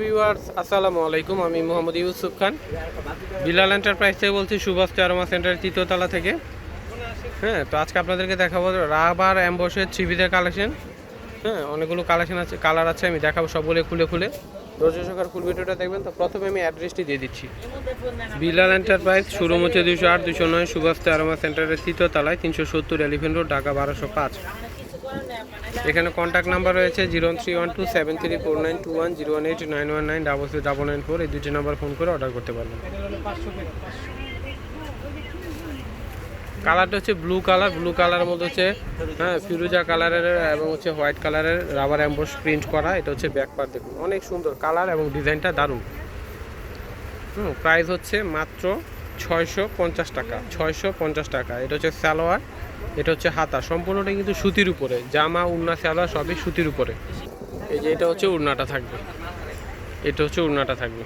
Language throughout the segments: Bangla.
ভিউয়ার্স, আসসালামু আলাইকুম। আমি মোহাম্মদ ইউসুফ খান। বিলাল এন্টারপ্রাইজ থেকে বলছি, সুভাষ চারমা সেন্টারের তৃতীয়তলা থেকে। হ্যাঁ তো আজকে আপনাদেরকে দেখাবো রাবার অ্যাম্বসের থ্রিপিদের কালেকশন। হ্যাঁ অনেকগুলো কালেকশন আছে, কালার আছে, আমি দেখাবো সবগুলো খুলে খুলে। ধৈর্য ফুল ভিডিওটা দেখবেন। তো প্রথমে আমি অ্যাড্রেসটি দিয়ে দিচ্ছি। বিলাল এন্টারপ্রাইজ শুরু হচ্ছে দুশো আট দুশো নয়, সুভাষ চারমা সেন্টারের তৃতীয়তলায় তিনশো সত্তর এলিফেন্ট রোড, ঢাকা বারোশো পাঁচ। এখানে কন্ট্যাক্ট নাম্বার রয়েছে zero three one two seven three four nine two one zero one eight nine one nine double six double nine four এই দুটি নাম্বার ফোন করে অর্ডার করতে পারবেন। কালারটা হচ্ছে ব্লু কালার ব্লু কালারের মধ্যে হচ্ছে হ্যাঁ ফিরুজা কালারের এবং হচ্ছে হোয়াইট কালারের রাবার অ্যাম্বোস প্রিন্ট করা, এটা হচ্ছে ব্যাক পার্ট দেখুন। অনেক সুন্দর কালার এবং ডিজাইনটা দারুণ। হুম প্রাইস হচ্ছে মাত্র ছয়শো পঞ্চাশ টাকা, ছয়শো পঞ্চাশ টাকা। এটা হচ্ছে সালোয়ার, এটা হচ্ছে হাতা। সম্পূর্ণটা কিন্তু সুতির উপরে। জামা উন্না সালোয়ার সবই সুতির উপরে। এই যে এটা হচ্ছে উন্নাটা থাকবে। এটা হচ্ছে উন্নাটা থাকবে।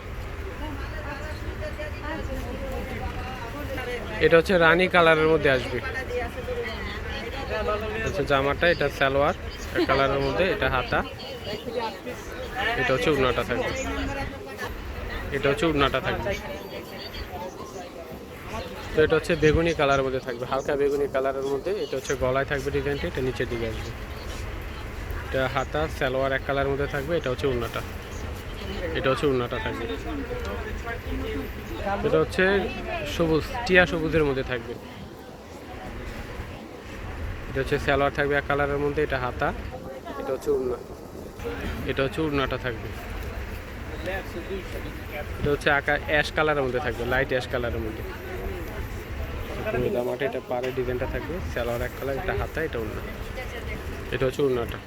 এটা হচ্ছে রানি কালারের মধ্যে আসবে। হচ্ছে জামাটা, এটা সালোয়ার কালারের মধ্যে, এটা হাতা। এটা হচ্ছে উন্নাটা থাকবে। এটা হচ্ছে উন্নাটা থাকবে। তো এটা হচ্ছে বেগুনি কালারের মধ্যে থাকবে, হালকা বেগুনি কালারের মধ্যে। এটা হচ্ছে গলায় থাকবে ডিজাইনটা এটা নিচের দিকে আসবে। এটা হাতা, সালোয়ার এক কালারের মধ্যে থাকবে, এটা হচ্ছে উন্নাটা। এটা হচ্ছে উন্নাটা থাকবে। এটা হচ্ছে সবুজ, টিয়া সবুজের মধ্যে থাকবে। এটা হচ্ছে সালোয়ার থাকবে এক কালারের মধ্যে, এটা হাতা, এটা হচ্ছে উন্না। এটা হচ্ছে উন্নাটা থাকবে। এটা হচ্ছে আকা অ্যাশ কালারের মধ্যে থাকবে, লাইট অ্যাশ কালারের মধ্যে। পুরো জামাটা এটা পাড়ের ডিজাইনটা থাকবে সালোয়ার এক কালার এটা হাতা, এটা উন্না এটা হচ্ছে উন্নাটা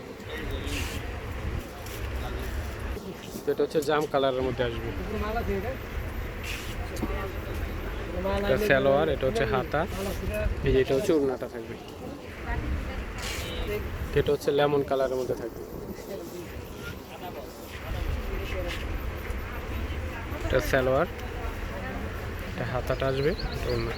এটা হচ্ছে জাম কালারের মধ্যে আসবে। এটা সালোয়ার, এটা হচ্ছে হাতা, এই যে এটা হচ্ছে উন্নাটা থাকবে। এটা হচ্ছে লেমন কালারের মধ্যে থাকবে। এটা সালোয়ার, এটা হাতাটা আসবে, এটা উন্না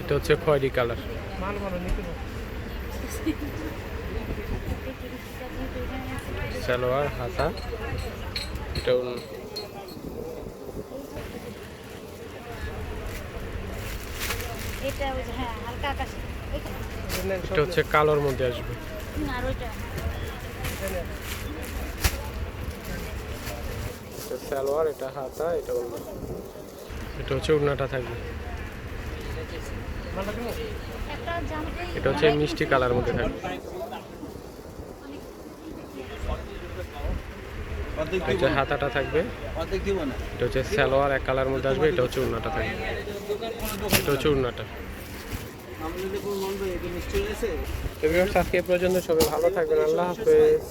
এটা হচ্ছে খয়েরি কালার। সালোয়ার হাতা। এটা হ্যাঁ এটা হচ্ছে কালোর মধ্যে আসবে। ওইটা সালোয়ার এটা হাতা এটা উন্না এটা হচ্ছে উন্নাটা থাকবে। এটা হচ্ছে মিষ্টি কালার মধ্যে থাকবে। এটা হাতাটা থাকবে অর্ধেক দিব না এটা হচ্ছে সালোয়ার এক কালার মধ্যে আসবে এটা হচ্ছে উন্নাটা থাকবে। এটা হচ্ছে মন ভিউয়ার্স আজকে পর্যন্ত সবাই ভালো থাকবেন আল্লাহ হাফেজ।